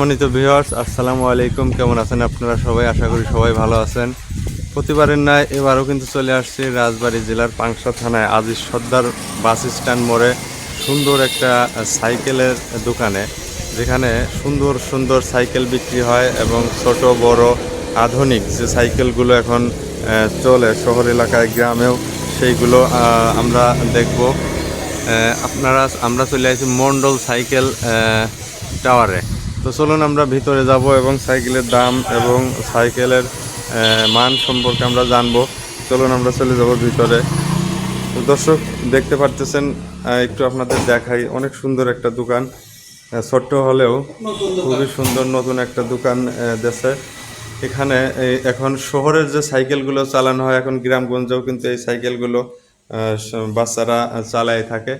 সম্মানিত ভিউয়ার্স আসসালামু আলাইকুম। কেমন আছেন আপনারা সবাই? আশা করি সবাই ভালো আছেন। প্রতিবারের ন্যায় এবারও কিন্তু চলে আসছি রাজবাড়ী জেলার পাংশা থানায় আজিজ সর্দার বাস স্ট্যান্ড মোড়ে সুন্দর একটা সাইকেলের দোকানে, যেখানে সুন্দর সুন্দর সাইকেল বিক্রি হয় এবং ছোট, বড়, আধুনিক যে সাইকেলগুলো এখন চলে শহর এলাকায়, গ্রামেও সেইগুলো আমরা দেখব। আপনারা, আমরা চলে আসি মন্ডল সাইকেল টাওয়ারে। তো চলুন আমরা ভিতরে যাব এবং সাইকেলের দাম এবং সাইকেলের মান সম্পর্কে আমরা জানব। চলুন আমরা চলে যাব ভিতরে। দর্শক, দেখতে পারতেছেন একটু আপনাদের দেখাই। অনেক সুন্দর একটা দোকান। ছোট্ট হলেও খুবই সুন্দর নতুন একটা দোকান দেশে। এখানে এখন শহরের যে সাইকেলগুলো চালানো হয়, এখন গ্রামগঞ্জেও কিন্তু এই সাইকেলগুলো বাচ্চারা চালায় থাকে।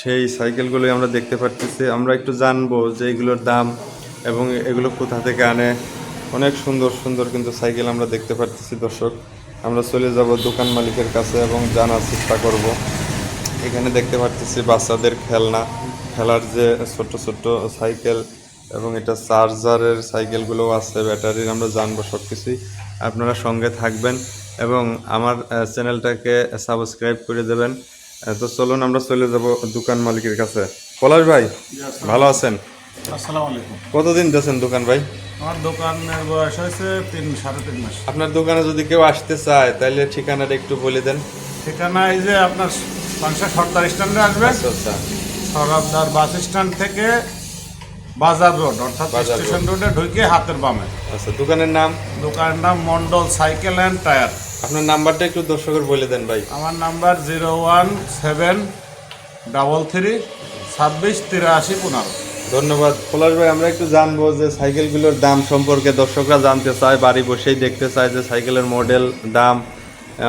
সেই সাইকেলগুলোই আমরা দেখতে পাচ্ছি আমরা একটু জানব যে এগুলোর দাম এবং এগুলো কোথা থেকে আনে? অনেক সুন্দর সুন্দর কিন্তু সাইকেল আমরা দেখতে পাচ্ছি দর্শক। আমরা চলে যাব দোকান মালিকের কাছে এবং জানার চেষ্টা করব। এখানে দেখতে পাচ্ছি বাচ্চাদের খেলনা খেলার যে ছোট্ট ছোট্ট সাইকেল এবং এটা চার্জারের সাইকেলগুলোও আছে ব্যাটারির আমরা জানব সব কিছুই আপনারা সঙ্গে থাকবেন এবং আমার চ্যানেলটাকে সাবস্ক্রাইব করে দেবেন। তো চলুন আমরা চলে যাব দোকান মালিকের কাছে। পলাশ ভাই ভালো আছেন? আসসালামু আলাইকুম। কতদিন দিয়েছেন দোকান ভাই? আমার দোকানের বয়স হয়েছে তিন সাড়ে তিন মাস। আপনার দোকানে যদি কেউ আসতে চায় তাহলে ঠিকানাটা একটু বলে দেন। ঠিকানা এই যে আপনার পাংশা সর্দার স্ট্যান্ডে আসবে আচ্ছা আচ্ছা। সরদার বাস স্ট্যান্ড থেকে বাজার রোড অর্থাৎ। স্টেশন রোডে ঢুকে হাতের বামে। আচ্ছা দোকানের নাম? দোকানের নাম মন্ডল সাইকেল অ্যান্ড টায়ার। আপনার নাম্বারটা একটু দর্শকের বলে দেন ভাই। আমার number zero one seven double three ছাব্বিশ তিরাশি পনেরো। ধন্যবাদ। পলাশ ভাই আমরা একটু জানব যে সাইকেলগুলোর দাম সম্পর্কে। দর্শকরা জানতে চায় বাড়ি বসেই দেখতে চায় যে সাইকেলের মডেল দাম।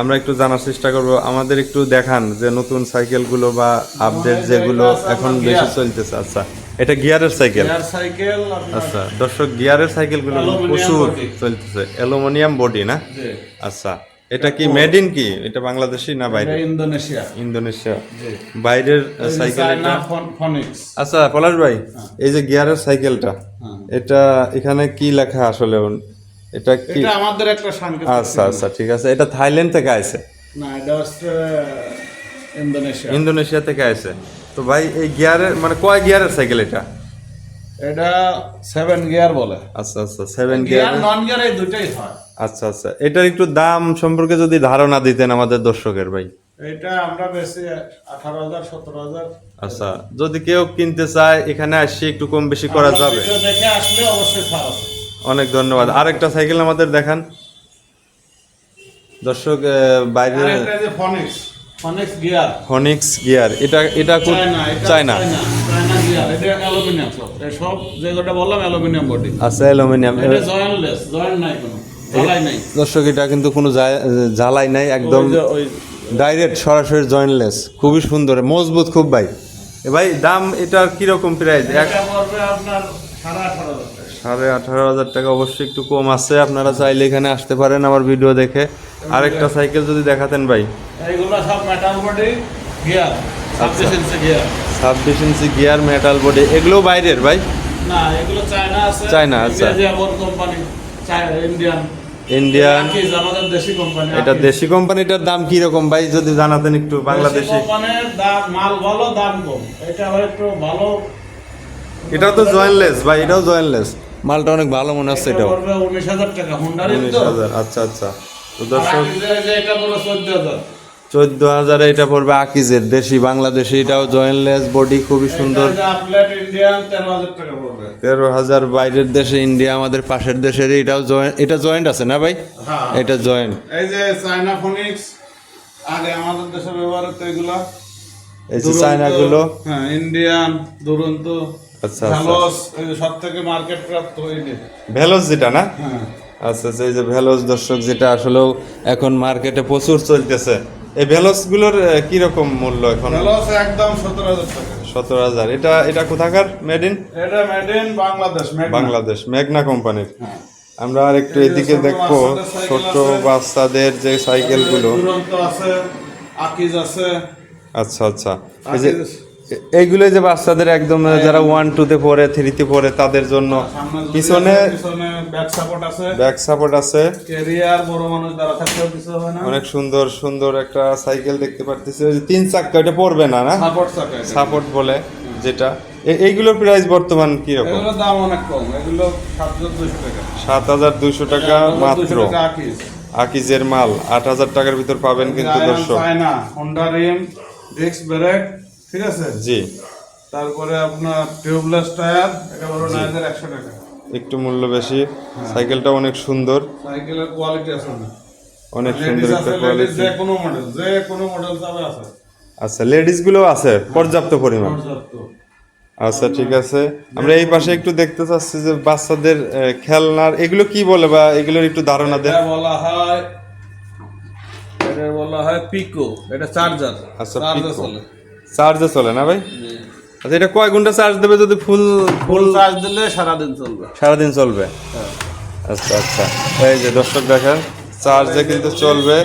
আমরা একটু জানার চেষ্টা করব। আমাদের একটু দেখান যে নতুন সাইকেলগুলো বা আপডেট যেগুলো এখন বেশি চলতেছে। আচ্ছা এটা গিয়ারের সাইকেল? আচ্ছা দর্শক গিয়ারের সাইকেলগুলো প্রচুর চলতেছে। অ্যালুমিনিয়াম বডি না? আচ্ছা এটা কি মেড ইন কি? এটা বাংলাদেশি না বাইরে? ইন্দোনেশিয়া। ইন্দোনেশিয়া। জি। বাইরের সাইকেল আচ্ছা পলাশ ভাই এই যে গিয়ারের সাইকেলটা হ্যাঁ। এটা এখানে কি লেখা আসলে? এটা কি? এটা আমাদের একটা সাংকেতিক আচ্ছা আচ্ছা ঠিক আছে। এটা থাইল্যান্ড থেকে আইছে? না এটা ইন্দোনেশিয়া। ইন্দোনেশিয়া থেকে আইছে। তো ভাই এই গিয়ারের মানে কয় গিয়ারের সাইকেল এটা? এটা সেভেন গিয়ার বলে। আচ্ছা আচ্ছা seven gear gear non gear এই দুটাই হয়। আচ্ছা আচ্ছা। এটার একটু দাম সম্পর্কে যদি ধারণা দিতেন আমাদের দর্শকের ভাই। এটা আমরা বেশি আঠারো হাজার সতেরো হাজার। আচ্ছা যদি কেউ কিনতে চায় এখানে আসি একটু কম বেশি করা যাবে। দেখে আসলে অবশ্যই অনেক ধন্যবাদ। আরেকটা সাইকেল আমাদের দেখান। দর্শক বাইরে ফনিক্স ফনিক্স গিয়ার ফনিক্স গিয়ার এটা এটা চায়না গিয়ার এটা অ্যালুমিনিয়াম সব এই সব যেটা বললাম অ্যালুমিনিয়াম বডি। আছে অ্যালুমিনিয়াম। এটা জয়েন্টলেস জয়েন্ট নাই কোনো। দর্শক এটা কিন্তু কোনো জা- জ্বালাই নাই একদম ডাইরেক্ট সরাসরি জয়েন্টলেস খুবই সুন্দর মজবুত খুব ভাই। এ ভাই দাম এটার কীরকম প্রাইস সাড়ে আঠারো হাজার টাকা। অবশ্যই একটু কম আছে। আপনারা চাইলে এখানে আসতে পারেন আমার ভিডিও দেখে। আরেকটা সাইকেল যদি দেখাতেন ভাই। এইগুলো সব মেটাল বডি গিয়ার ছাব্বিশ ইঞ্চি গিয়ার ছাব্বিশ ইঞ্চি গিয়ার মেটাল বডি এগুলো বাইরের ভাই? না এগুলো চায়না আছে। চায়না, আচ্ছা। কোম্পানি ইন্ডিয়ান ইন্ডিয়ান এটা দেশি কোম্পানিটার দাম কি রকম ভাই? যদি জানাতেন একটু বাংলাদেশি। কোম্পানির মাল ভালো দাম কম। এটা আবার একটু ভালো। এটাও তো জয়েনলেস ভাই এটাও জয়েনলেস মালটা অনেক ভালো মনে হচ্ছে এটা এটাও। উনিশ হাজার টাকা। হুন্ডার উনিশ হাজার আচ্ছা আচ্ছা। তো দর্শক এটা বলো চোদ্দ হাজার। চোদ্দ হাজারে এটা পড়বে আকিজের দেশি বাংলাদেশি এটাও জয়েন্টলেস বডি খুবই সুন্দর। তেরো হাজার বাইরের দেশে ইন্ডিয়া আমাদের পাশের দেশের এটাও জয়েন্ট এটা জয়েন্ট আছে না ভাই? হ্যাঁ এটা জয়েন্ট। এই যে চায়না ফোনিক্স আগে আমাদের দেশে ব্যবহার হতো এগুলা। এই যে চায়নাগুলো হ্যাঁ ইন্ডিয়ান দুরন্ত আচ্ছা আচ্ছা। ভ্যালোস এই সব থেকে মার্কেট প্রাপ্ত হয়নি ভেলোস যেটা না? হ্যাঁ। আচ্ছা আচ্ছা এই যে ভেলোস দর্শক যেটা আসলেও এখন মার্কেটে প্রচুর চলতেছে। এই ভেলোসগুলোর কি রকম মূল্য এখন? ভেলস একদম সতেরো হাজার টাকা। সতেরো হাজার। এটা এটা কোথাকার? মেড ইন এটা মেড ইন বাংলাদেশ বাংলাদেশ মেঘনা কোম্পানির আমরা আর একটু এদিকে দেখব ছোট বাচ্চাদের যে সাইকেলগুলো আছে আকিজ আছে। আচ্ছা আচ্ছা। এই যে এইগুলো যে বাচ্চাদের একদম যারা ওয়ান টুতে পড়ে থ্রিতে পড়ে তাদের জন্য পিছনে ব্যাক সাপোর্ট আছে। ব্যাক সাপোর্ট আছে। ক্যারিয়ার বড় মানুষ দ্বারা থাকলেও কিছু হবে না। অনেক সুন্দর সুন্দর একটা সাইকেল দেখতে পারতেছি। ওই যে তিন চাক্কা ওটা পড়বে না না? সাপোর্ট এটা। সাপোর্ট বলে যেটা। এইগুলোর প্রাইস বর্তমান কি রকম এগুলোর দাম অনেক কম। এগুলো সাত হাজার দুশো টাকা সাত হাজার দুইশো টাকা মাত্র। 7,200 টাকা আকিস আকিজের মাল। আট হাজার টাকার ভিতর পাবেন কিন্তু দর্শক। China Honda rim disc brake ঠিক আছে? জি। তারপরে আপনার টিউবলেস টায়ার এটা নয় হাজার একশো টাকা। একটু মূল্য বেশি। সাইকেলটা অনেক সুন্দর। সাইকেলের কোয়ালিটি আছে অনেক। সুন্দর একটা কোয়ালিটি যে কোনো মডেল যে কোনো মডেল আছে। আচ্ছা লেডিসগুলো আছে পর্যাপ্ত পরিমাণ। পর্যাপ্ত। আচ্ছা ঠিক আছে। আমরা এই পাশে একটু দেখতে চাচ্ছি যে বাচ্চাদের খেলনার এগুলো কি বলে বা এগুলোর একটু ধারণা দেন বলা হয় এটা বলা হয় পিকো এটা চার্জার। আচ্ছা চার্জে চলে না ভাই? আচ্ছা এটা কয় ঘণ্টা চার্জ দেবে যদি ফুল ফুল চার্জ দিলে সারাদিন চলবে। সারাদিন চলবে? আচ্ছা আচ্ছা। এই যে দর্শক দেখেন চার্জে কিন্তু চলবে।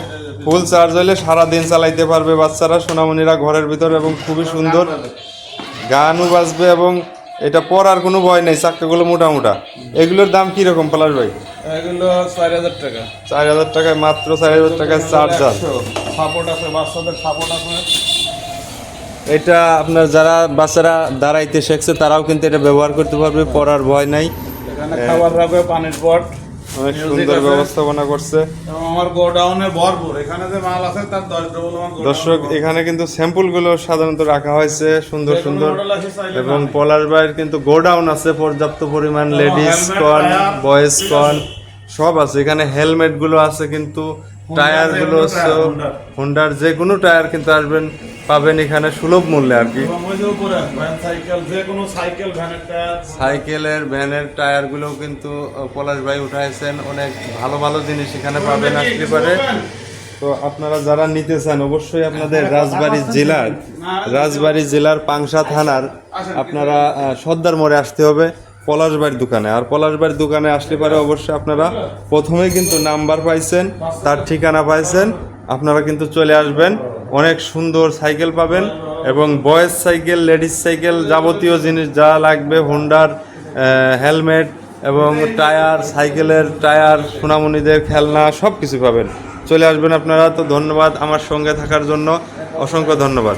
ফুল চার্জ হলে সারাদিন চালাইতে পারবে বাচ্চারা সোনামণিরা ঘরের ভিতর এবং খুবই সুন্দর। গানও বাজবে এবং এটা পরার কোনো ভয় নেই চাক্কাগুলো মোটা মোটা এগুলোর দাম কি রকম পলাশ ভাই? এগুলো চার হাজার টাকা। চার হাজার টাকায় মাত্র চার হাজার টাকায় চার্জার সাপোর্ট আছে বাচ্চাদের সাপোর্ট আছে। এটা আপনার যারা বাচ্চারা দাঁড়াইতে শিখছে তারাও কিন্তু এটা ব্যবহার করতে পারবে পড়ার ভয় নাই। খাবার রাখবে পানির পট অনেক সুন্দর ব্যবস্থাপনা করছে। এবং আমার গোডাউনে ভরপুর। এখানে যে মাল আছে তার দশ ডবল আমার দর্শক এখানে কিন্তু স্যাম্পলগুলো সাধারণত রাখা হয়েছে সুন্দর সুন্দর। এবং। পলাশ ভাইয়ের কিন্তু গোডাউন আছে পর্যাপ্ত পরিমাণ লেডিস কন বয়েজ কন সব আছে। এখানে হেলমেটগুলো আছে কিন্তু টায়ারগুলো। হোন্ডার যে কোনো টায়ার কিন্তু আসবেন। পাবেন এখানে সুলভ মূল্যে আর কি। সাইকেলের ভ্যানের টায়ারগুলো কিন্তু পলাশ ভাই উঠাইছেন। অনেক ভালো ভালো জিনিস এখানে পাবেন আসতে পারে। তো আপনারা যারা নিতে চান অবশ্যই আপনাদের রাজবাড়ী জেলার রাজবাড়ী জেলার পাংশা থানার আপনারা সর্দার মোড়ে আসতে হবে পলাশবাড়ির দোকানে। আর পলাশবাড়ির দোকানে আসলে পারে অবশ্যই আপনারা প্রথমেই কিন্তু নাম্বার পাইছেন তার ঠিকানা পাইছেন আপনারা কিন্তু চলে আসবেন। অনেক সুন্দর সাইকেল পাবেন এবং বয়েজ সাইকেল, লেডিস সাইকেল যাবতীয় জিনিস যা লাগবে, হোন্ডার হেলমেট এবং টায়ার, সাইকেলের টায়ার সোনামণিদের খেলনা সব কিছু পাবেন। চলে আসবেন আপনারা, তো ধন্যবাদ আমার সঙ্গে থাকার জন্য। অসংখ্য ধন্যবাদ।